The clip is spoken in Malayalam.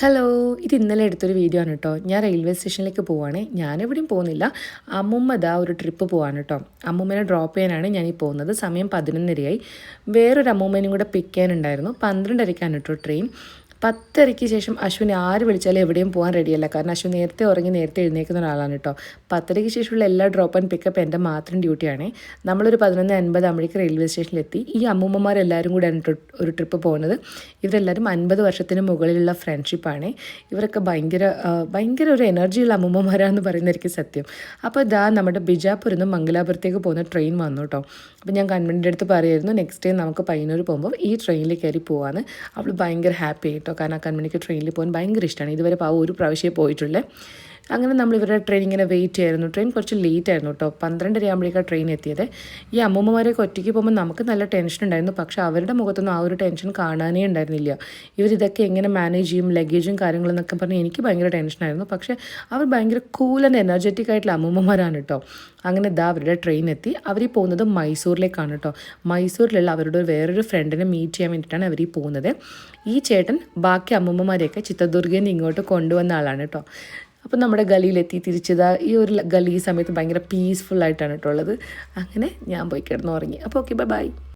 ഹലോ ഇത് ഇന്നലെ എടുത്തൊരു വീഡിയോ ആണ് കേട്ടോ ഞാൻ റെയിൽവേ സ്റ്റേഷനിലേക്ക് പോവാണ്. ഞാനെവിടെയും പോകുന്നില്ല. അമ്മുമ്മ ഒരു ട്രിപ്പ് പോവാണ് കേട്ടോ അമ്മുമ്മനെ ഡ്രോപ്പ് ചെയ്യാനാണ് ഞാൻ ഈ പോകുന്നത്. സമയം പതിനൊന്നരയായി. വേറൊരു അമ്മൂമ്മേനും കൂടെ പിക്ക് ചെയ്യാനുണ്ടായിരുന്നു. പന്ത്രണ്ടരയ്ക്കാണ് കേട്ടോ ട്രെയിൻ പത്തരയ്ക്ക് ശേഷം അശ്വിനെ ആര് വിളിച്ചാലും എവിടെയും പോകാൻ റെഡിയല്ല കാരണം അശ്വിൻ നേരത്തെ ഉറങ്ങി നേരത്തെ എഴുന്നേക്കുന്ന ഒരാളാണ് കേട്ടോ. പത്തരയ്ക്ക് ശേഷമുള്ള എല്ലാ ഡ്രോപ്പ് ആൻഡ് പിക്കപ്പ് എന്റെ മാത്രം ഡ്യൂട്ടിയാണ് നമ്മളൊരു പതിനൊന്ന് അൻപത് ആകുമ്പോഴേക്ക് റെയിൽവേ സ്റ്റേഷനിലെത്തി ഈ അമ്മൂമ്മമാരെല്ലാവരും കൂടെയാണ് ഒരു ട്രിപ്പ് പോകുന്നത്. ഇവരെല്ലാവരും അൻപത് വർഷത്തിന് മുകളിലുള്ള ഫ്രണ്ട്ഷിപ്പാണ് ഇവരൊക്കെ ഭയങ്കര ഭയങ്കര ഒരു എനർജിയുള്ള അമ്മൂമ്മമാരാണെന്ന് പറയുന്നതായിരിക്കും സത്യം. അപ്പോൾ ഇതാ നമ്മുടെ ബിജാപൂരിൽ നിന്ന് മംഗലാപുരത്തേക്ക് പോകുന്ന ട്രെയിൻ വന്നു കേട്ടോ. അപ്പോൾ ഞാൻ കൺവെന്റിന്റെ അടുത്ത് പറയായിരുന്നു നെക്സ്റ്റ് ഡേ നമുക്ക് പയ്യന്നൂർ പോകുമ്പോൾ ഈ ട്രെയിനിൽ കയറി പോകാമെന്ന് അവൾ ഭയങ്കര ഹാപ്പി കേട്ടോ. കാരണം ആ കൺവെനിക്ക് ട്രെയിനിൽ പോകാൻ ഭയങ്കര ഇഷ്ടമാണ് ഇതുവരെ പാവം ഒരു പ്രാവശ്യമേ പോയിട്ടുള്ളേ. അങ്ങനെ നമ്മൾ ഇവരുടെ ട്രെയിൻ ഇങ്ങനെ വെയിറ്റ് ചെയ്യായിരുന്നു. ട്രെയിൻ കുറച്ച് ലേറ്റ് ആയിരുന്നു കേട്ടോ. പന്ത്രണ്ടര ആകുമ്പോഴേക്കാണ് ട്രെയിൻ എത്തിയത്. ഈ അമ്മൂമ്മമാരെയൊക്കെ ഒറ്റയ്ക്ക് പോകുമ്പോൾ നമുക്ക് നല്ല ടെൻഷൻ ഉണ്ടായിരുന്നു. പക്ഷേ അവരുടെ മുഖത്തൊന്നും ആ ഒരു ടെൻഷൻ കാണാനേ ഉണ്ടായിരുന്നില്ല. ഇവരിതൊക്കെ എങ്ങനെ മാനേജ് ചെയ്യും ലഗേജും കാര്യങ്ങളെന്നൊക്കെ പറഞ്ഞ് എനിക്ക് ഭയങ്കര ടെൻഷനായിരുന്നു പക്ഷേ അവർ ഭയങ്കര കൂൾ ആൻഡ് എനർജറ്റിക് ആയിട്ടുള്ള അമ്മൂമ്മമാരാണ് കേട്ടോ. അങ്ങനെ ദാ അവരുടെ ട്രെയിൻ എത്തി. അവർ ഈ പോകുന്നത് മൈസൂരിലേക്കാണ് കേട്ടോ. മൈസൂരിലുള്ള അവരുടെ വേറൊരു ഫ്രണ്ടിനെ മീറ്റ് ചെയ്യാൻ വേണ്ടിയിട്ടാണ് അവർ ഈ പോകുന്നത്. ഈ ചേട്ടൻ ബാക്കി അമ്മൂമ്മമാരെയൊക്കെ ചിത്രദുർഗയിൽ നിന്ന് ഇങ്ങോട്ട് കൊണ്ടുവന്ന ആളാണ് കേട്ടോ. അപ്പം നമ്മുടെ ഗലിയിലെത്തി തിരിച്ചതാ ഈ ഒരു ഗലി സമയത്ത് ഭയങ്കര പീസ്ഫുള്ളായിട്ടാണ് കേട്ടോ ഉള്ളത്. അങ്ങനെ ഞാൻ പോയി കിടന്നുറങ്ങി. അപ്പോൾ ഓക്കെ ബൈ ബൈ